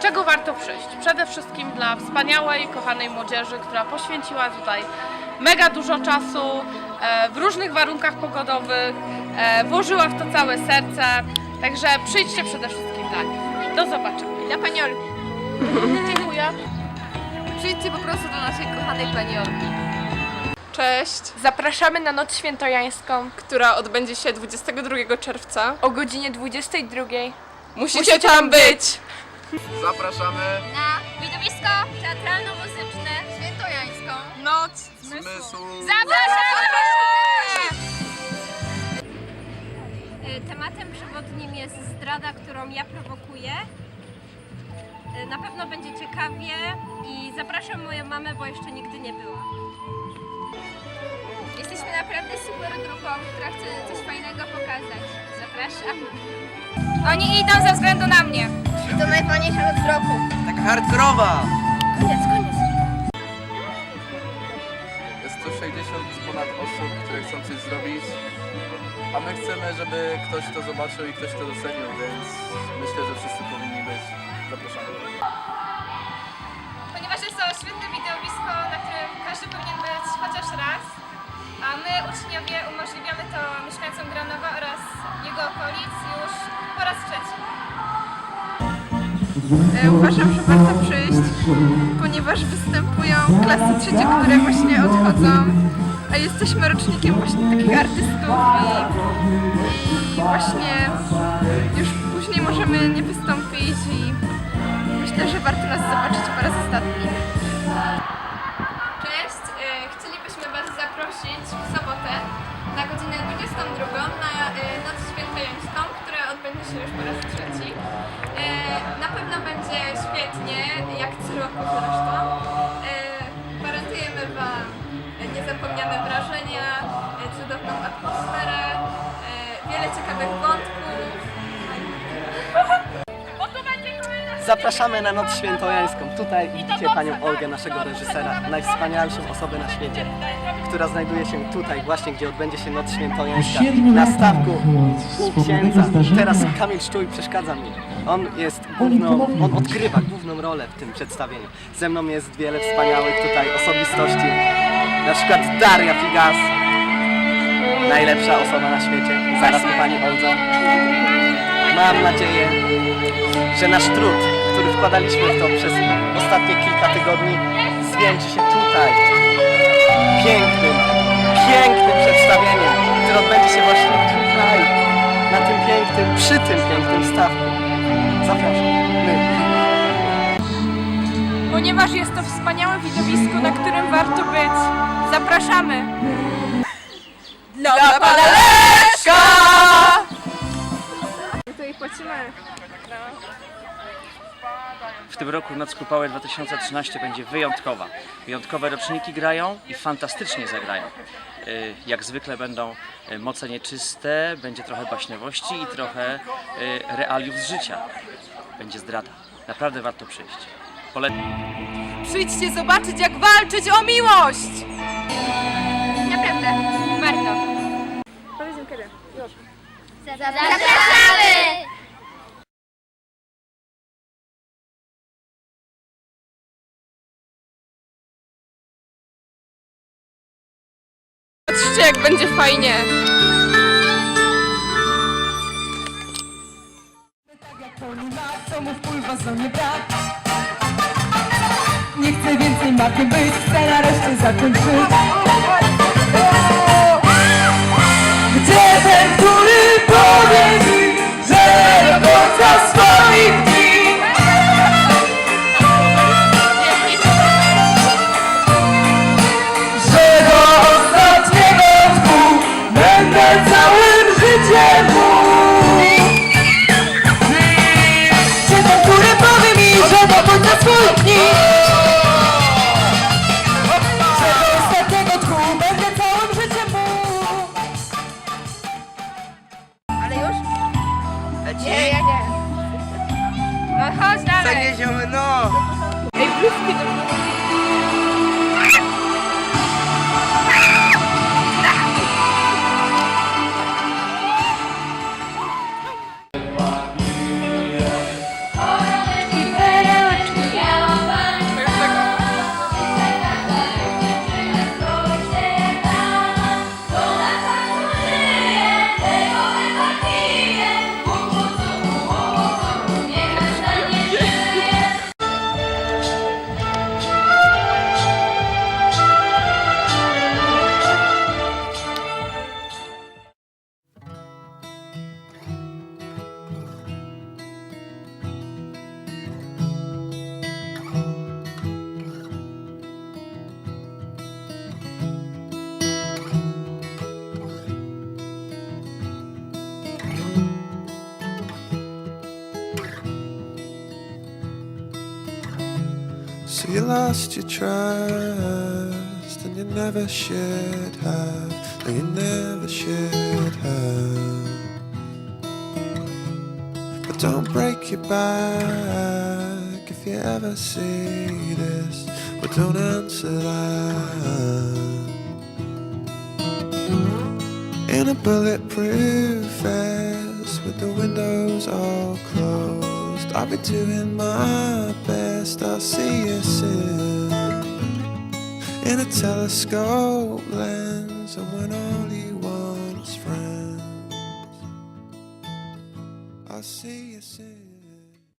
Dlaczego warto przyjść? Przede wszystkim dla wspaniałej, kochanej młodzieży, która poświęciła tutaj mega dużo czasu e, w różnych warunkach pogodowych, e, włożyła w to całe serce. Także przyjdźcie przede wszystkim dla nich. Do zobaczenia. Dla pani Olgi. Dziękuję. Przyjdźcie po prostu do naszej kochanej pani Olgi. Cześć, Zapraszamy na Noc Świętojańską która odbędzie się 22 czerwca. o godzinie 22. Musicie tam być! Zapraszamy na widowisko teatralno-muzyczne świętojańską. Noc zmysłu. Zapraszamy! E, Tematem przewodnim jest zdrada, którą ja prowokuję. E, Na pewno będzie ciekawie i zapraszam moją mamę, bo jeszcze nigdy nie była. Jesteśmy naprawdę super grupą, która chce coś fajnego pokazać. Zapraszam. Oni idą ze względu na mnie. To najfajniejsza noc w roku. Tak hardkorowa. Koniec, koniec. Jest tu 60 ponad osób, które chcą coś zrobić. A my chcemy, żeby ktoś to zobaczył i ktoś to docenił, więc myślę, że wszyscy powinni być. Zapraszamy. ponieważ jest to świetne wideowisko, na którym każdy powinien być chociaż raz. A my, uczniowie, umożliwiamy to mieszkańcom Granowa oraz jego okolic już po raz trzeci. E, Uważam, że warto przyjść, ponieważ występują klasy trzecie, które właśnie odchodzą, a jesteśmy rocznikiem właśnie takich artystów i, i właśnie już później możemy nie wystąpić i myślę, że warto nas zobaczyć po raz ostatni. Cześć, e, chcielibyśmy Was zaprosić w sobotę na godzinę 22 na e, Noc która odbędzie się już po raz trzeci. E, Na pewno będzie świetnie, jak co roku zresztą. Zapraszamy na Noc Świętojańską. Tutaj widzicie panią Olgę, naszego reżysera, najwspanialszą osobę na świecie, która znajduje się tutaj, właśnie gdzie odbędzie się Noc Świętojańska, na stawku u księdza. Teraz Kamil Szczuj przeszkadza mi. On jest główną, on odgrywa główną rolę w tym przedstawieniu. Ze mną jest wiele wspaniałych tutaj osobistości, na przykład Daria Figas, najlepsza osoba na świecie, zaraz po pani Oldze. Mam nadzieję, że nasz trud, który wkładaliśmy w to przez ostatnie kilka tygodni, zwieńczy się tutaj. Pięknym, pięknym przedstawieniem, które odbędzie się właśnie tutaj, na tym pięknym, przy tym pięknym stawku. Zapraszam. My. Ponieważ jest to wspaniałe widowisko, na którym warto być. Zapraszamy! Dla pana Leszka! Tutaj płacimy W tym roku Noc Kupały 2013 będzie wyjątkowa. Wyjątkowe roczniki grają i fantastycznie zagrają. Y, Jak zwykle będą y, moce nieczyste, będzie trochę baśniowości i trochę y, realiów z życia. Będzie zdrada. Naprawdę warto przyjść. Polecam. Przyjdźcie zobaczyć, jak walczyć o miłość! Naprawdę, warto. Powiedzmy kiedy. Już. Zapraszamy! Patrzcie jak będzie fajnie. Nie chcę więcej makiem być, chcę nareszcie zakończyć do końca swoich dni że do ostatniego tchu będę całym życiem mógł Ale już? Nie, ja nie. No chodź dalej. Zagnieziemy, no! Ej, bluzki do I you lost your trust, and you never should have. No, you never should have. But don't break your back if you ever see this. But don't answer that. In a bulletproof vest with the windows all closed, I'll be doing my best. I'll see you soon. In a telescope lens, and when all you want is friends, I'll see you soon.